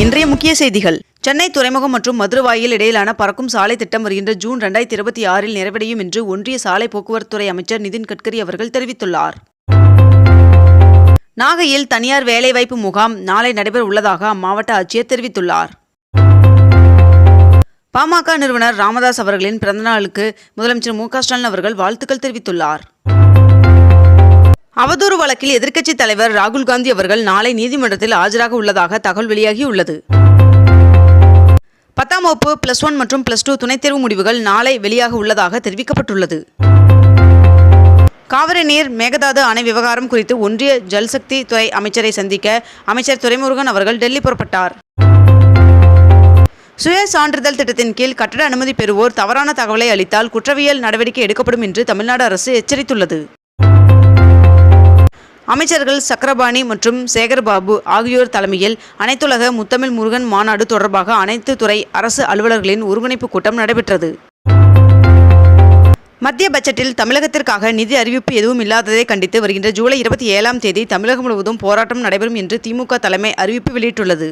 இன்றைய முக்கிய செய்திகள். சென்னை துறைமுகம் மற்றும் மதுரவாயில் இடையிலான பறக்கும் சாலை திட்டம் வருகின்ற ஜூன் ரெண்டாயிரத்தி இருபத்தி ஆறில் நிறைவடையும் என்று ஒன்றிய சாலை போக்குவரத்துறை அமைச்சர் நிதின் கட்கரி அவர்கள் தெரிவித்துள்ளார். நாகையில் தனியார் வேலைவாய்ப்பு முகாம் நாளை நடைபெற உள்ளதாக அம்மாவட்ட ஆட்சியர் தெரிவித்துள்ளார். பாமக நிறுவனர் ராமதாஸ் அவர்களின் பிறந்தநாளுக்கு முதலமைச்சர் மு க ஸ்டாலின் அவர்கள் வாழ்த்துக்கள் தெரிவித்துள்ளார். அவதூறு வழக்கில் எதிர்க்கட்சித் தலைவர் ராகுல் காந்தி அவர்கள் நாளை நீதிமன்றத்தில் ஆஜராக உள்ளதாக தகவல் வெளியாகியுள்ளது. பத்தாம் வகுப்பு பிளஸ் ஒன் மற்றும் பிளஸ் டூ துணைத் தேர்வு முடிவுகள் நாளை வெளியாக உள்ளதாக தெரிவிக்கப்பட்டுள்ளது. காவிரி நீர் மேகதாது அணை விவகாரம் குறித்து ஒன்றிய ஜல்சக்தி துறை அமைச்சரை சந்திக்க அமைச்சர் துரைமுருகன் அவர்கள் டெல்லி புறப்பட்டார். சுய சான்றிதழ் திட்டத்தின் கீழ் கட்டட அனுமதி பெறுவோர் தவறான தகவலை அளித்தால் குற்றவியல் நடவடிக்கை எடுக்கப்படும் என்று தமிழ்நாடு அரசு எச்சரித்துள்ளது. அமைச்சர்கள் சக்கரபாணி மற்றும் சேகர்பாபு ஆகியோர் தலைமையில் அனைத்துலக முத்தமிழ் முருகன் மாநாடு தொடர்பாக அனைத்து துறை அரசு அலுவலர்களின் ஒருங்கிணைப்பு கூட்டம் நடைபெற்றது. மத்திய பட்ஜெட்டில் தமிழகத்திற்காக நிதி அறிவிப்பு எதுவும் இல்லாததை கண்டித்து வருகின்ற ஜூலை இருபத்தி ஏழாம் தேதி தமிழகம் முழுவதும் போராட்டம் நடைபெறும் என்று திமுக தலைமை அறிவிப்பு வெளியிட்டுள்ளது.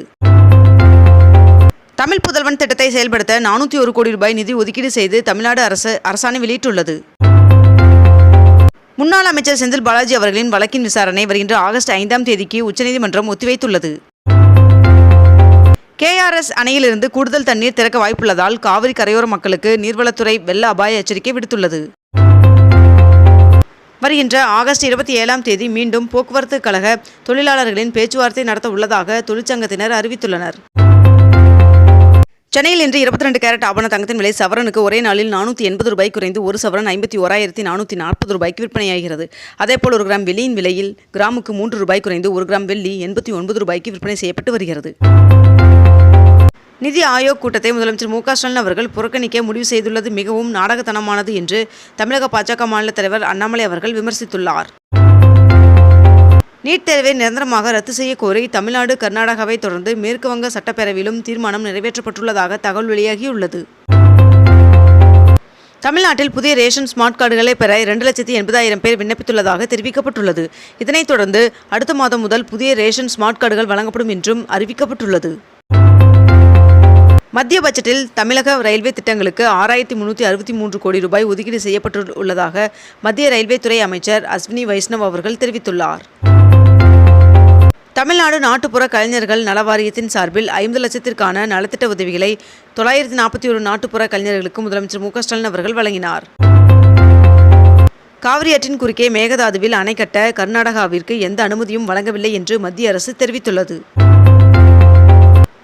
தமிழ் புதல்வன் திட்டத்தை செயல்படுத்த நானூற்றி ஒரு கோடி ரூபாய் நிதி ஒதுக்கீடு செய்து தமிழ்நாடு அரசு அரசாணை வெளியிட்டுள்ளது. முன்னாள் அமைச்சர் செந்தில் பாலாஜி அவர்களின் வழக்கின் விசாரணை வருகின்ற ஆகஸ்ட் ஐந்தாம் தேதிக்கு உச்சநீதிமன்றம் ஒத்திவைத்துள்ளது. கேஆர்எஸ் அணையிலிருந்து கூடுதல் தண்ணீர் திறக்க வாய்ப்புள்ளதால் காவிரி கரையோர மக்களுக்கு நீர்வளத்துறை வெள்ள அபாய எச்சரிக்கை விடுத்துள்ளது. வருகின்ற ஆகஸ்ட் இருபத்தி ஏழாம் தேதி மீண்டும் போக்குவரத்து கழக தொழிலாளர்களின் பேச்சுவார்த்தை நடத்த உள்ளதாக தொழிற்சங்கத்தினர் அறிவித்துள்ளனர். சென்னையில் இன்று இருபத்தி ரெண்டு கேரட் ஆபண தங்கத்தின் விலை சவரனுக்கு ஒரே நாளில் நானூற்றி எண்பது ரூபாய் குறைந்து ஒரு சவரன் ஐம்பத்தி ஓராயிரத்தி நானூற்றி நாற்பது ரூபாய்க்கு விற்பனையாகிறது. அதேபோல் ஒரு கிராம் வெள்ளியின் விலையில் கிராமுக்கு மூன்று ரூபாய் குறைந்து ஒரு கிராம் வெள்ளி எண்பத்தி ஒன்பது ரூபாய்க்கு விற்பனை செய்யப்பட்டு வருகிறது. நிதி ஆயோக் கூட்டத்தை முதலமைச்சர் மு க ஸ்டாலின் அவர்கள் புறக்கணிக்க முடிவு செய்துள்ளது மிகவும் நாடகத்தனமானது என்று தமிழக பாஜக மாநில தலைவர் அண்ணாமலை அவர்கள் விமர்சித்துள்ளார். நீட் தேர்வை நிரந்தரமாக ரத்து செய்ய கோரி தமிழ்நாடு கர்நாடகாவை தொடர்ந்து மேற்கு வங்க சட்டப்பேரவையிலும் தீர்மானம் நிறைவேற்றப்பட்டுள்ளதாக தகவல் வெளியாகியுள்ளது. தமிழ்நாட்டில் புதிய ரேஷன் ஸ்மார்ட் கார்டுகளை பெற இரண்டு லட்சத்தி எண்பதாயிரம் பேர் விண்ணப்பித்துள்ளதாக தெரிவிக்கப்பட்டுள்ளது. இதனைத் தொடர்ந்து அடுத்த மாதம் முதல் புதிய ரேஷன் ஸ்மார்ட் கார்டுகள் வழங்கப்படும் என்றும் அறிவிக்கப்பட்டுள்ளது. மத்திய பட்ஜெட்டில் தமிழக ரயில்வே திட்டங்களுக்கு ஆறாயிரத்தி முன்னூற்றி அறுபத்தி மூன்று கோடி ரூபாய் ஒதுக்கீடு செய்யப்பட்டுள்ளதாக மத்திய ரயில்வே துறை அமைச்சர் அஸ்வினி வைஷ்ணவ் அவர்கள் தெரிவித்துள்ளார். தமிழ்நாடு நாட்டுப்புற கலைஞர்கள் நல வாரியத்தின் சார்பில் ஐம்பது லட்சத்திற்கான நலத்திட்ட உதவிகளை தொள்ளாயிரத்தி நாற்பத்தி ஒரு நாட்டுப்புற கலைஞர்களுக்கு முதலமைச்சர் மு ஸ்டாலின் அவர்கள் வழங்கினார். காவிரியாற்றின் குறுக்கே மேகதாதுவில் அணை கட்ட கர்நாடகாவிற்கு எந்த அனுமதியும் வழங்கவில்லை என்று மத்திய அரசு தெரிவித்துள்ளது.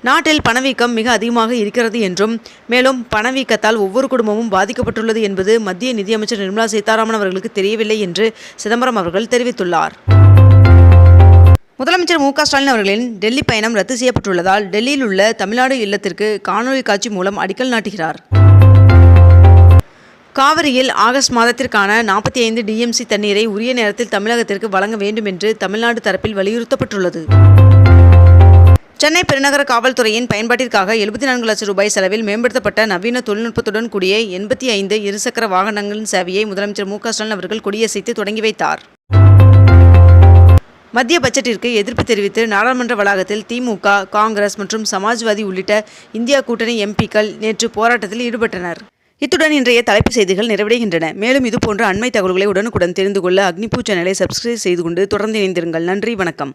நாட்டில் பணவீக்கம் மிக அதிகமாக இருக்கிறது என்றும் மேலும் பணவீக்கத்தால் ஒவ்வொரு குடும்பமும் பாதிக்கப்பட்டுள்ளது என்பது மத்திய நிதியமைச்சர் நிர்மலா சீதாராமன் அவர்களுக்கு தெரியவில்லை என்று சிதம்பரம் அவர்கள் தெரிவித்துள்ளார். முதலமைச்சர் மு க ஸ்டாலின் அவர்களின் டெல்லி பயணம் ரத்து செய்யப்பட்டுள்ளதால் டெல்லியில் உள்ள தமிழ்நாடு இல்லத்திற்கு காணொலி காட்சி மூலம் அடிக்கல் நாட்டுகிறார். காவிரியில் ஆகஸ்ட் மாதத்திற்கான நாற்பத்தி ஐந்து டிஎம்சி தண்ணீரை உரிய நேரத்தில் தமிழகத்திற்கு வழங்க வேண்டும் என்று தமிழ்நாடு தரப்பில் வலியுறுத்தப்பட்டுள்ளது. சென்னை பெருநகர காவல்துறையின் பயன்பாட்டிற்காக எழுபத்தி நான்கு லட்சம் ரூபாய் செலவில் மேம்படுத்தப்பட்ட நவீன தொழில்நுட்பத்துடன் கூடிய எண்பத்தி ஐந்து இருசக்கர வாகனங்களின் சேவையை முதலமைச்சர் மு க ஸ்டாலின் அவர்கள் கொடியசைத்து தொடங்கி வைத்தார். மத்திய பட்ஜெட்டிற்கு எதிர்ப்பு தெரிவித்து நாடாளுமன்ற வளாகத்தில் திமுக காங்கிரஸ் மற்றும் சமாஜ்வாதி உள்ளிட்ட இந்தியா கூட்டணி எம்பிக்கள் நேற்று போராட்டத்தில் ஈடுபட்டனர். இத்துடன் இன்றைய தலைப்புச் செய்திகள் நிறைவடைகின்றன. மேலும் இதுபோன்ற அண்மை தகவல்களை உடனுக்குடன் தெரிந்து கொள்ள அக்னிபூ சேனலை சப்ஸ்கிரைப் செய்து கொண்டு தொடர்ந்து இணைந்திருங்கள். நன்றி வணக்கம்.